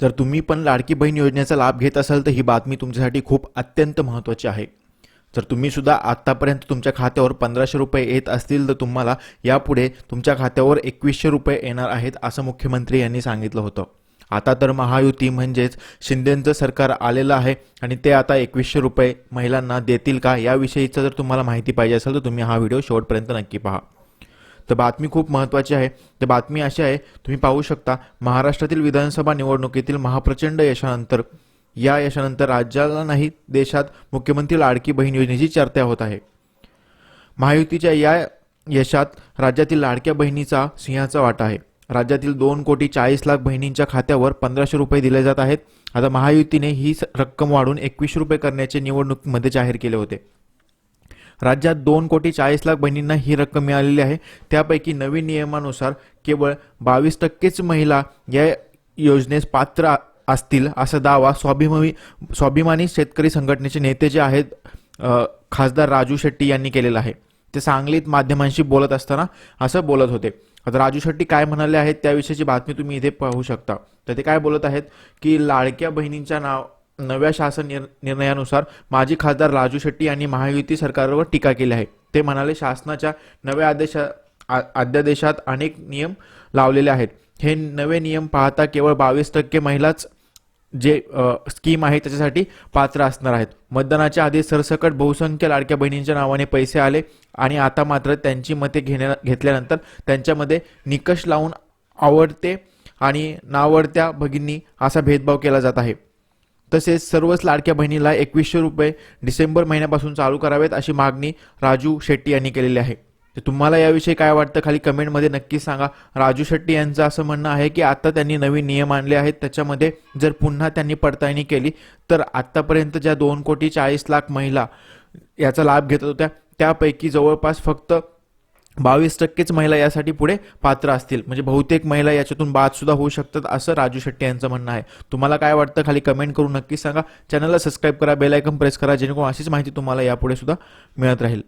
जर तुम्ही पण लाडकी बहीण योजनेचा लाभ घेत असाल तर ही बातमी तुमच्यासाठी खूप अत्यंत महत्त्वाची आहे. जर तुम्ही सुद्धा आत्तापर्यंत तुमच्या खात्यावर पंधराशे रुपये येत असतील तर तुम्हाला यापुढे तुमच्या खात्यावर एकवीसशे रुपये येणार आहेत असं मुख्यमंत्री यांनी सांगितलं होतं. आता तर महायुती म्हणजेच शिंदेंचं सरकार आलेलं आहे आणि ते आता एकवीसशे रुपये महिलांना देतील का याविषयीचं जर तुम्हाला माहिती पाहिजे असेल तर तुम्ही हा व्हिडिओ शेवटपर्यंत नक्की पहा. तर बातमी खूप महत्त्वाची आहे. तर बातमी अशी आहे तुम्ही पाहू शकता महाराष्ट्रातील विधानसभा निवडणुकीतील महाप्रचंड यशानंतर या यशानंतर राज्याला नाही देशात मुख्यमंत्री लाडकी बहीण योजनेची चर्चा होत आहे. महायुतीच्या या यशात राज्यातील लाडक्या बहिणीचा सिंहाचा वाटा आहे. राज्यातील दोन कोटी चाळीस लाख बहिणींच्या खात्यावर पंधराशे रुपये दिले जात आहेत. आता महायुतीने ही रक्कम वाढून एकवीसशे रुपये करण्याचे निवडणुकीमध्ये जाहीर केले होते. राज्यात दोन कोटी चाळीस लाख बहिणींना ही रक्कम मिळालेली आहे. त्यापैकी नवीन नियमानुसार केवळ बावीस टक्केच महिला या योजनेस पात्र असतील असा दावा स्वाभिमानी स्वाभिमानी शेतकरी संघटनेचे नेते जे आहेत खासदार राजू शेट्टी यांनी केलेला आहे. ते सांगलीत माध्यमांशी बोलत असताना असं बोलत होते. आता राजू शेट्टी काय म्हणाले आहेत त्याविषयीची बातमी तुम्ही इथे पाहू शकता. तर ते काय बोलत आहेत की लाडक्या बहिणींच्या नाव नव्या शासन निर निर्णयानुसार माजी खासदार राजू शेट्टी यांनी महायुती सरकारवर टीका केली आहे. ते म्हणाले शासनाच्या नव्या आदेशा आ- अध्यादेशात अनेक नियम लावलेले आहेत. हे नवे नियम पाहता केवळ बावीस टक्के महिलाच जे स्कीम आहे त्याच्यासाठी पात्र असणार आहेत. मतदानाच्या आधी सरसकट बहुसंख्य लाडक्या बहिणींच्या नावाने पैसे आले आणि आता मात्र त्यांची मते घेण्या घेतल्यानंतर त्यांच्यामध्ये निकष लावून आवडते आणि नावडत्या भगिनी असा भेदभाव केला जात आहे. तसेच सर्वच लाडक्या बहिणीला एकवीसशे रुपये डिसेंबर महिन्यापासून चालू करावेत अशी मागणी राजू शेट्टी यांनी केलेली आहे. तर तुम्हाला याविषयी काय वाटतं खाली कमेंटमध्ये नक्की सांगा. राजू शेट्टी यांचं असं म्हणणं आहे की आता त्यांनी नवीन नियम आणले आहेत. त्याच्यामध्ये जर पुन्हा त्यांनी पडताळणी केली तर आत्तापर्यंत ज्या दोन कोटी चाळीस लाख महिला याचा लाभ घेत होत्या त्यापैकी जवळपास फक्त बावीस टक्केच महिला यासाठी पुढे पात्र असतील. म्हणजे बहुतेक महिला याच्यातून बाद सुद्धा होऊ शकतात असं राजू शेट्टी यांचं म्हणणं आहे. तुम्हाला काय वाटतं? खाली कमेंट करून नक्की सांगा. चॅनलला सबस्क्राईब करा बेल आयकन प्रेस करा जेणेकरून अशीच माहिती तुम्हाला यापुढे सुद्धा मिळत राहील.